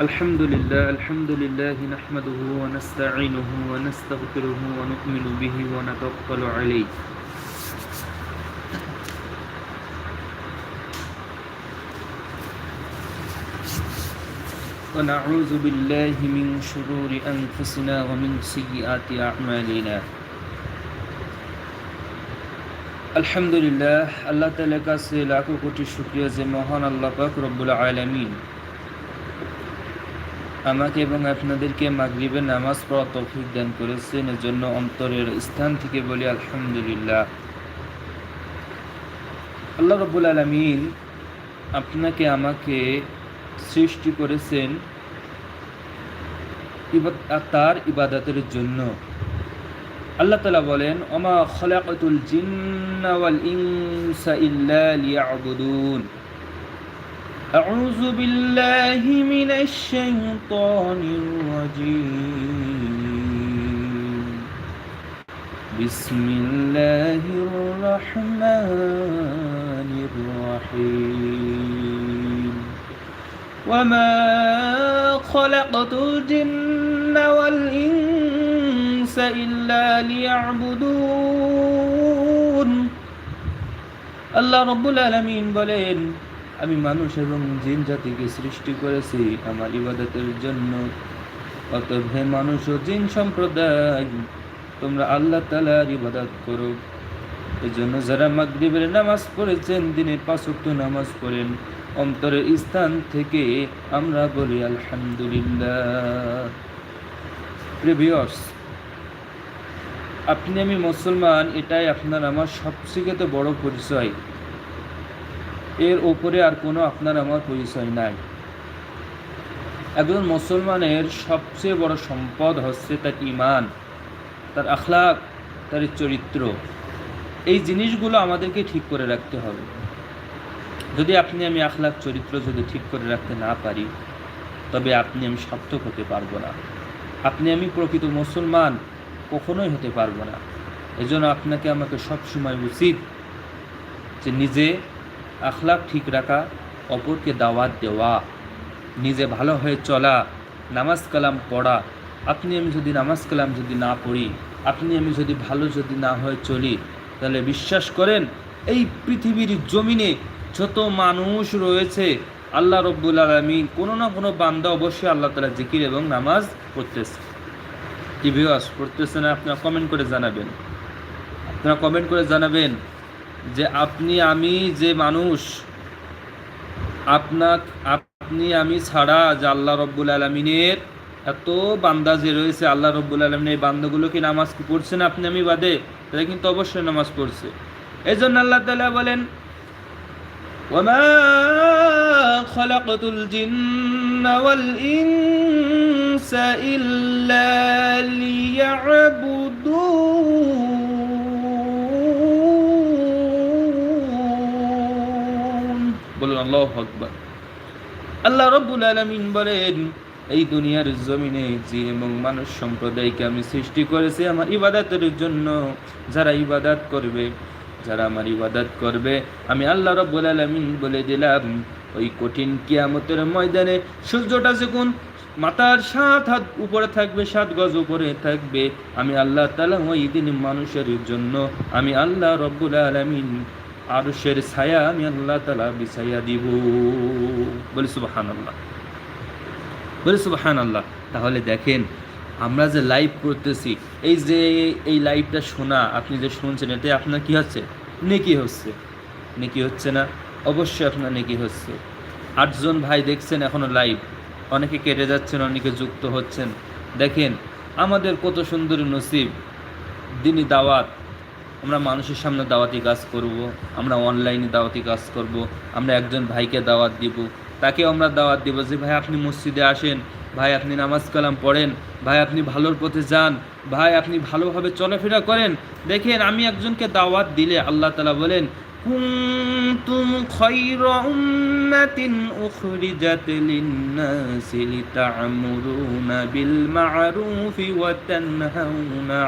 الحمد لله الحمد لله نحمده ونستعينه ونستغفره ونؤمن به ونتوكل عليه ونعوذ بالله من شرور أنفسنا ومن سيئات أعمالنا আলহামদুলিল্লাহ আল্লাহ তালার কাছে লাখো কোটি শুক্রিয়া যে মহান আল্লাহ পাক রব্বুল আলমিন আমাকে এবং আপনাদেরকে মাগরিবের নামাজ পড়া তৌফিক দান করেছেন এর জন্য অন্তরের স্থান থেকে বলি আলহামদুলিল্লাহ। আল্লাহ রব্বুল আলমিন আপনাকে, আমাকে সৃষ্টি করেছেন তার ইবাদতের জন্য। আল্লাহ তালা বলেন, ওমা খলাকাতুল জিন্না ওয়াল ইনসা ইল্লা লিয়াবুদুন। أعوذ بالله من الشيطان الرجيم بسم الله الرحمن الرحيم وما خلقت الجن والإنس إلا ليعبدون আল্লাহ রব্বুল আলমিন বলেন আমি মানুষ এবং জিন জাতিকে সৃষ্টি করেছি আমার ইবাদতের জন্য। অতএব হে মানুষ ও জিন সম্প্রদায়, তোমরা আল্লাহ তালার ইবাদত করো। এই জন্য যারা মাগরিবের নামাজ পড়েছেন, দিনে পাঁচক্ত নামাজ পড়েন, অন্তরের স্থান থেকে আমরা বলি আলহামদুলিল্লাহ। আপনি আমি মুসলমান, এটাই আপনার আমার সবথেকে বড় পরিচয়। এর ওপরে আর কোনো আপনার আমার পরিচয় নাই। একজন মুসলমানের সবচেয়ে বড় সম্পদ হচ্ছে তার ইমান তার আখলাক, তার চরিত্র। এই জিনিসগুলো আমাদেরকে ঠিক করে রাখতে হবে। যদি আপনি আমি আখলাক, চরিত্র যদি ঠিক করে রাখতে না পারি, তবে আপনি আমি সার্থক হতে পারব না। আপনি আমি প্রকৃত মুসলমান, কখনোই হতে পারব না। এজন্য আপনাকে আমাকে সবসময় উচিত যে নিজে আখলাক ঠিক রাখা, অপরকে দাওয়াত দেওয়া, নিজে ভালো হয়ে চলা, নামাজ কালাম পড়া, আপনি আমি যদি নামাজ কালাম যদি না পড়ি, আপনি আমি যদি ভালো যদি না হয়ে চলি, তাহলে বিশ্বাস করেন এই পৃথিবীর জমিনে যত মানুষ রয়েছে, আল্লাহ রব্বুল আলমী কোনো না কোনো বান্দা অবশ্যই আল্লাহ তালা জিকির এবং নামাজ পড়তেছে। টিভিওয়াস পড়তেছে না, আপনারা কমেন্ট করে জানাবেন। আপনারা কমেন্ট করে জানাবেন যে আপনি আমি যে মানুষ আপনার আপনি আমি ছাড়া যে আল্লাহ রব্বুল আলমিনের এত বান্দা যে রয়েছে আল্লাহ রব্বুল আলমিনের এই বান্দাগুলো কি নামাজ কি পড়ছে না আপনি আমি বাদে তারা কিন্তু অবশ্যই নামাজ পড়ছে এই জন্য আল্লাহ তালা বলেন وما خلقت الجن والإنس إلا ليعبدون আল্লাহ আকবার। আল্লাহ রব্বুল আলমিন বলেন, এই দুনিয়ার জমিনে এবং মানুষ সম্প্রদায়কে আমি সৃষ্টি করেছি আমার ইবাদতের জন্য। যারা ইবাদাত করবে, যারা আমার ইবাদত করবে, আমি আল্লাহ রব্বুল আলমিন বলে দিলাম, ওই কঠিন কিয়ামতের ময়দানে সূর্যটা যখন মাথার সাত হাত উপরে থাকবে, সাত গজ উপরে থাকবে, আমি আল্লাহ তালা ওই দিন মানুষের জন্য, আমি আল্লাহ রব্বুল আলমিন আরশের ছায়া আমি আল্লাহ তালা বিছাইয়া দিব। বলি সুবাহান আল্লাহ বলি সুবাহান আল্লাহ তাহলে দেখেন, আমরা যে লাইভ করতেছি, এই যে এই লাইভটা শোনা, আপনি যে শুনছেন, এতে আপনার কি হচ্ছে? নেকি হচ্ছে। নেকি হচ্ছে না? অবশ্যই আপনার নেকি হচ্ছে। আটজন ভাই দেখছেন এখনও লাইভ অনেকে কেটে যাচ্ছেন, অনেকে যুক্ত হচ্ছেন। দেখেন, আমাদের কত সুন্দর নসিব। দিনই দাওয়াত। আমরা মানুষের সামনে দাওয়াতি কাজ করব। আমরা অনলাইনে দাওয়াতি কাজ করব। আমরা একজন ভাইকে দাওয়াত দিব তাকে আমরা দাওয়াত দিব যে, ভাই, আপনি মসজিদে আসেন, ভাই, আপনি নামাজ কালাম পড়েন, ভাই, আপনি ভালোর পথে যান, ভাই, আপনি ভালোভাবে চলাফেরা করেন দেখেন, আমি একজনকে দাওয়াত দিলে আল্লাহ তালা বলেন লিন-নাসি লিতা'মুরুনা বিল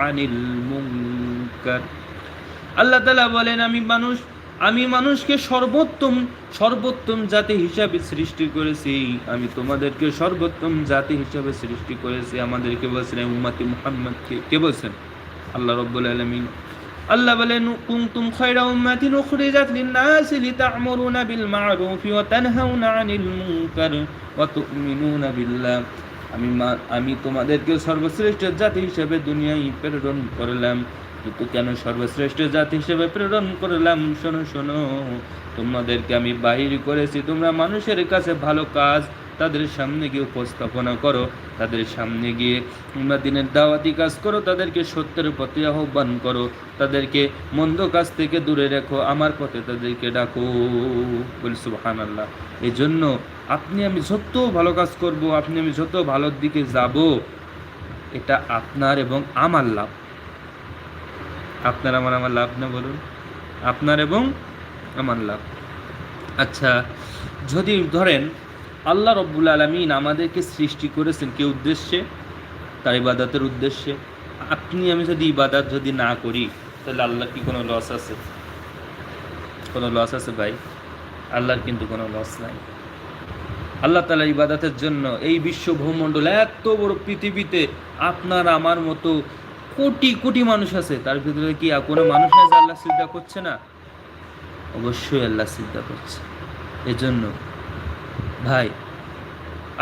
'আনিল মুনকার আল্লাহ তালা বলেন, আমি মানুষ, আমি মানুষকে সর্বোত্তম সর্বোত্তম জাতি হিসাবে সৃষ্টি করেছি। আমি তোমাদেরকে সর্বোত্তম জাতি হিসাবে সৃষ্টি করেছি। আমাদেরকে বলছেন উম্মাতি মুহাম্মদকে, কে বলছেন? আল্লাহ রব্বুল আলমিন, আল্লাহ বলেন, কুনতুম খায়রা উম্মাতিন উখরিজাত লিন-নাস লিতা'মুরুনা বিল মা'রুফ ওয়া তানহাউনা 'আনিল মুনকার ওয়া তু'মিনুনা বিল্লাহ। আমি আমি তোমাদেরকে সর্বশ্রেষ্ঠ জাতি হিসেবে দুনিয়ায় প্রেরণ করলাম। কিন্তু কেন সর্বশ্রেষ্ঠ জাতি হিসেবে প্রেরণ করলাম? শোনো শোনো, তোমাদেরকে আমি বাহির করেছি। তোমরা মানুষের কাছে ভালো কাজ তাদের সামনে গিয়ে উপস্থাপনা করো। তাদের সামনে গিয়ে তোমরা দিনের দাওয়াতি কাজ করো, তাদেরকে সত্যের পথে আহ্বান করো। তাদেরকে মন্দ কাজ থেকে দূরে রেখো, আমার পথে তাদেরকে ডাকো। বলি সুবহান আল্লাহ এই জন্য আপনি আমি যত ভালো কাজ করব, আপনি আমি যত ভালোর দিকে যাব, এটা আপনার এবং আমার লাভ। আপনার আমার আমার লাভ না বলুন। আপনার এবং আমার লাভ। আচ্ছা যদি ধরেন আল্লাহ রব্বুল আলমিন আমাদেরকে সৃষ্টি করেছেন কি উদ্দেশ্যে? তার ইবাদতের উদ্দেশ্যে। আপনি, আমি যদি ইবাদত যদি না করি, তাহলে আল্লাহ কি কোনো লস আছে? কোনো লস আছে ভাই? আল্লাহর কিন্তু কোনো লস নাই। আল্লাহ তালা ইবাদতের জন্য এই বিশ্ব ভূমণ্ডল এত বড় পৃথিবীতে আপনার আমার মতো কোটি কোটি মানুষ আছে। তার ভিতরে কি কোনো মানুষ আছে আল্লাহ সিদ্ধা করছে না? অবশ্যই আল্লাহ সিদ্ধা করছে। এজন্য, ভাই,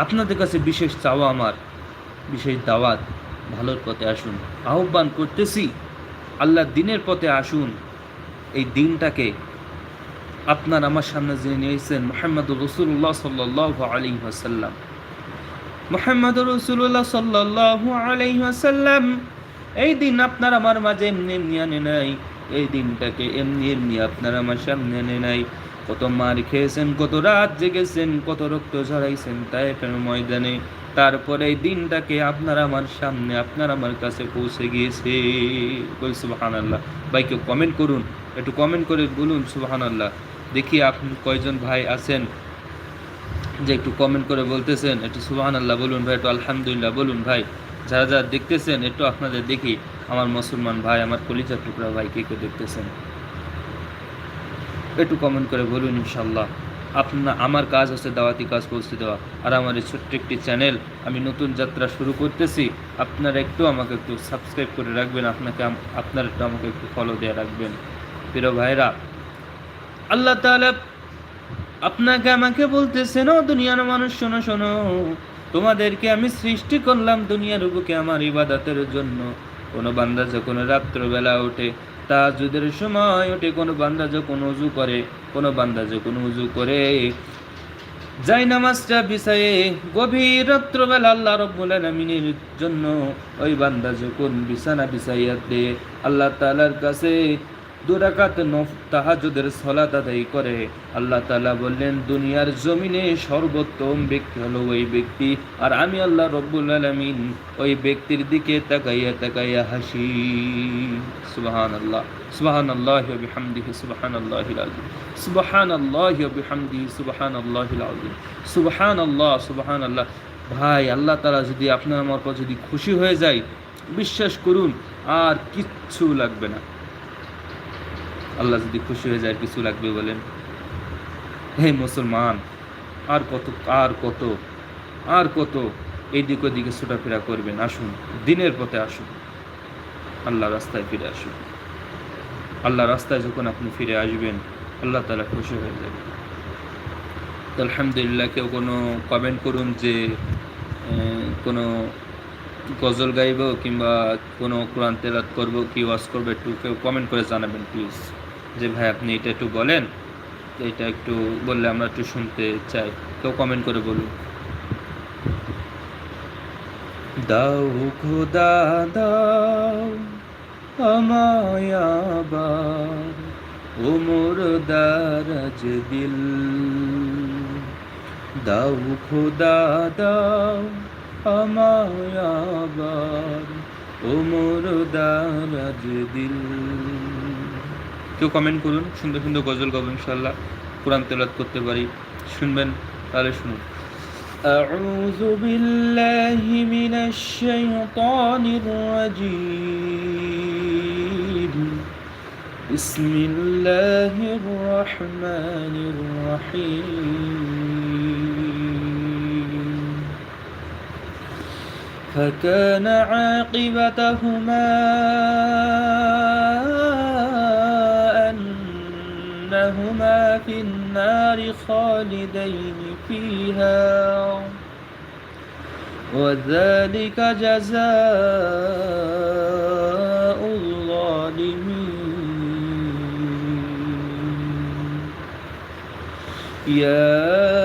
আপনাদের কাছে বিশেষ চাওয়া আমার, বিশেষ দাওয়াত, ভালোর পথে আসুন। আহ্বান করতেছি আল্লাহ দিনের পথে আসুন। এই দিনটাকে আপনার আমার সামনে যিনি নিয়েছেন মোহাম্মদ রসুল্লাহ সাল্লাহ আলী আসাল্লাম মোহাম্মদ রসুল্লাহ সাল্লাহ আলী আসাল্লাম এই দিন আপনার আমার মাঝে এমনি এমনি আনে নাই। এই দিনটাকে এমনি এমনি আপনার আমার সামনে আনে নাই। কত মার খেয়েছেন, কত রাত জেগেছেন, কত রক্ত ঝরাইছেন তাই ময়দানে। তারপরে এই দিনটাকে আপনার আমার সামনে, আপনার আমার কাছে পৌঁছে গিয়েছে। বল সুবাহান আল্লাহ ভাই, কেউ কমেন্ট করুন। একটু কমেন্ট করে বলুন সুবাহান আল্লাহ দেখি আপনি কয়জন ভাই আছেন যে একটু কমেন্ট করে বলতেছেন। একটু সুবাহান আল্লাহ বলুন ভাই, একটু আলহামদুলিল্লাহ বলুন ভাই। যারা যারা দেখতেছেন, একটু আপনাদের দেখি, আমার মুসলমান ভাই, আমার কলিজার টুকরা ভাই কে কে দেখতেছেন? একটু কমেন্ট করে বলুন ইনশাল্লাহ আপনার আমার কাজ হচ্ছে দাওয়াতি কাজ পৌঁছে দেওয়া। আর আমার এই ছোট্ট একটি চ্যানেল আমি নতুন যাত্রা শুরু করতেছি। আপনারা একটু আমাকে একটু সাবস্ক্রাইব করে রাখবেন, আপনাকে আপনারা একটু আমাকে একটু ফলো দিয়ে রাখবেন। প্রিয় ভাইরা, আল্লাহ তাআলা আপনাকে আমাকে বলতেছেন ও দুনিয়ার মানুষ, শোনো শোনো। তোমাদেরকে আমি সৃষ্টি করলাম দুনিয়ার বুকে আমার ইবাদতের জন্য। কোনো বান্দা যখন রাত্রবেলা ওঠে তাজুদের সময় ওঠে, কোনো বান্দা যখন উজু করে, কোনো বান্দা যখন উজু করে। যাই নামাজটা বিছায়ে গভীর রাত্রবেলা আল্লাহ রব্বুল আলামিনের জন্য ওই বান্দা যখন বিছানা বিছাইয়া দে আল্লাহ তাআলার কাছে দুরাকাত তাহাজুদের সলাত আদায় করে। আল্লাহ তাআলা বললেন, দুনিয়ার জমিনে সর্বোত্তম ব্যক্তি হলো ওই ব্যক্তি। আর আমি আল্লাহ রব্বুল আলামিন ওই ব্যক্তির দিকে তাকাইয়া তাকাইয়া হাসি। সুবাহান সুবহানাল্লাহ, সুবহানাল্লাহি ওয়া বিহামদিহি, সুবহানাল্লাহিল আযীম, সুবহানাল্লাহি ওয়া বিহামদিহি, সুবহানাল্লাহিল আযীম, সুবহানাল্লাহ সুবহানাল্লাহ। ভাই, আল্লাহ তাআলা যদি আপনার আমার পর যদি খুশি হয়ে যায়, বিশ্বাস করুন, আর কিচ্ছু লাগবে না। আল্লাহ যদি খুশি হয়ে যায়, কিছু লাগবে বলেন। হে মুসলমান, আর কত আর কত আর কত এইদিক ওদিকে ছোটাফেরা করবেন। আসুন, দিনের পথে আসুন। আল্লাহ রাস্তায় ফিরে আসুন। আল্লাহ রাস্তায় যখন আপনি ফিরে আসবেন, আল্লাহ তালা খুশি হয়ে যাবে। আলহামদুলিল্লাহ, কেউ কোনো কমেন্ট করুন যে কোনো গজল গাইব কিংবা কোনো কোরআন তেলাত করব, কি ওয়াজ করব, একটু কেউ কমেন্ট করে জানাবেন প্লিজ যে, ভাই, আপনি এটা একটু বলেন, এটা একটু বললে আমরা একটু শুনতে চাই। তো কমেন্ট করে বলুন। দাও খোদা, দাও আমায় আবার ওমর দারাজ দিল। দাও খোদা, দাও আমায় আবার ওমর দারাজ দিল। কেউ কমেন্ট করুন সুন্দর সুন্দর গজল গাবো ইনশাল্লাহ কোরআন তেলাত করতে পারি শুনবেন তাহলে শুনুন أعوذ بالله من الشيطان الرجيم بسم الله الرحمن الرحيم فكان عاقبتهما النار خالدين فيها. وذلك جزاء الظالمين. يا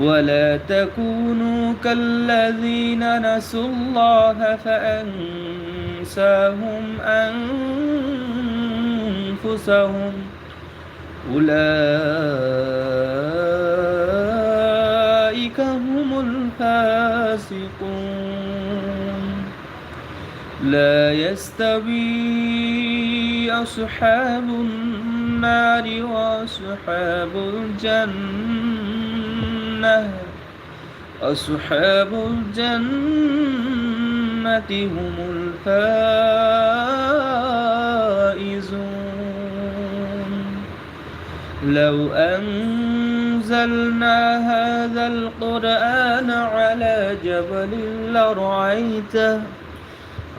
ولا تكونوا كالذين نسوا الله فأنساهم أنفسهم. أولئك هم الفاسقون. لا يستوي أصحاب النار وأصحاب الجنة. أصحاب الجنة هم الفائزون. لو أنزلنا هذا القرآن على جبل لرأيته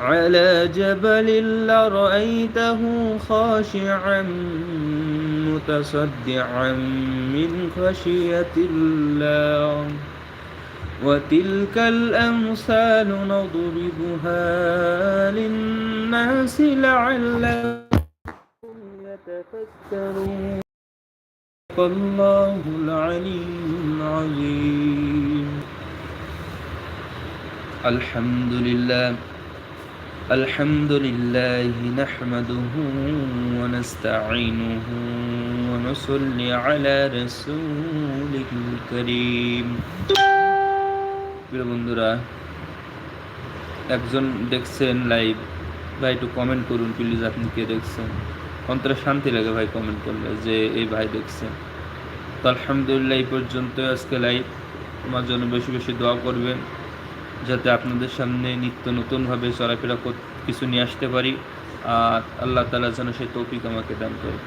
على جبل لرأيته خاشعا متصدعا من خشية الله. وتلك الأمثال نضربها للناس لعلهم يتفكرون. الله العلي العظيم. الحمد لله. الحمد لله نحمده ونستعينه ونصلي على رسوله الكريم প্রিয় বন্ধুরা একজন দেখছেন লাইভ ভাই একটু কমেন্ট করুন প্লিজ আপনি কে দেখছেন অন্তরে শান্তি লাগে ভাই কমেন্ট করলে যে এই ভাই দেখছেন তো আলহামদুলিল্লাহ এই পর্যন্ত আজকে লাইভ আমার জন্য বেশি বেশি দোয়া করবেন যাতে আপনাদের সামনে নিত্য নতুনভাবে চলাফেরা কিছু নিয়ে আসতে পারি। আর আল্লাহ তালা যেন সেই তৌফিক আমাকে দান করে।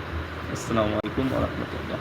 আসসালামু আলাইকুম রহমতুল্লাহ।